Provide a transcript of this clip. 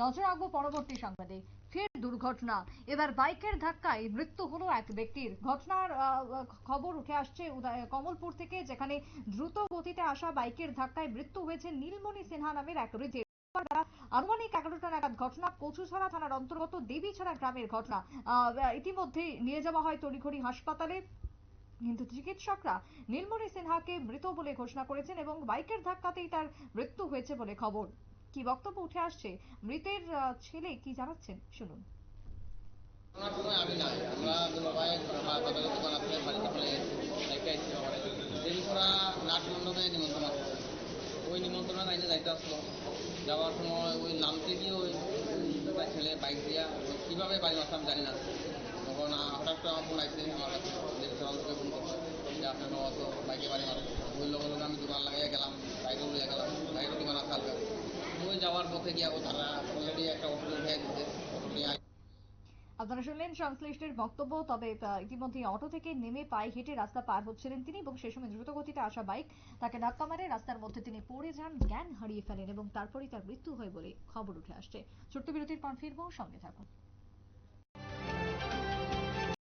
নজর রাখব পরবর্তী সংবাদে। ফের দুর্ঘটনা। এবার বাইকের ধাক্কায় মৃত্যু হলো এক ব্যক্তির। ঘটনার খবর উঠে আসছে কমলপুর থেকে, যেখানে দ্রুত গতিতে আসা বাইকের ধাক্কায় মৃত্যু হয়েছে নীলমণি সিনহা নামের এক বৃদ্ধের। আনুমানিক এগারোটা নাগাদ ঘটনা কচুছড়া থানার অন্তর্গত দেবীছড়া গ্রামের ঘটনা। ইতিমধ্যে নিয়ে যাওয়া হয় তড়িঘড়ি হাসপাতালে। কিন্তু চিকিৎসকরা নীলমণি সিনহাকে মৃত বলে ঘোষণা করেছেন এবং বাইকের ধাক্কাতেই তার মৃত্যু হয়েছে বলে খবর। কি বক্তব্য উঠে আসছে? মৃতের ছেলে কি জানাচ্ছেন? শুনুন। ওই লাইনে যাইতে আসলো যাওয়ার সময় ওই নামতে গিয়ে ওই একটা ছেলে বাইক দিয়া কীভাবে বাড়ি আসলাম জানি না তখন হঠাৎ করে আমার ফোন আসছে আমার কাছে ফোন করছে যে আপনার বাইকে বাড়ি মারছে ওই লোক আমি ওই যাওয়ার পথে গিয়া তারা অলরেডি একটা অটো উঠে দিতে আপনারা শুনলেন সংশ্লিষ্টের বক্তব্য, তবে ইতিমধ্যে অটো থেকে নেমে পায়ে হেঁটে রাস্তা পার হচ্ছিলেন তিনি এবং সে সময় দ্রুত গতিতে আসা বাইক তাকে ধাক্কা মারে। রাস্তার মধ্যে তিনি পড়ে যান, জ্ঞান হারিয়ে ফেলেন এবং তারপরেই তার মৃত্যু হয় বলে খবর উঠে আসছে। ছোট্ট বিরতির পর ফিরবো, সঙ্গে থাকুন।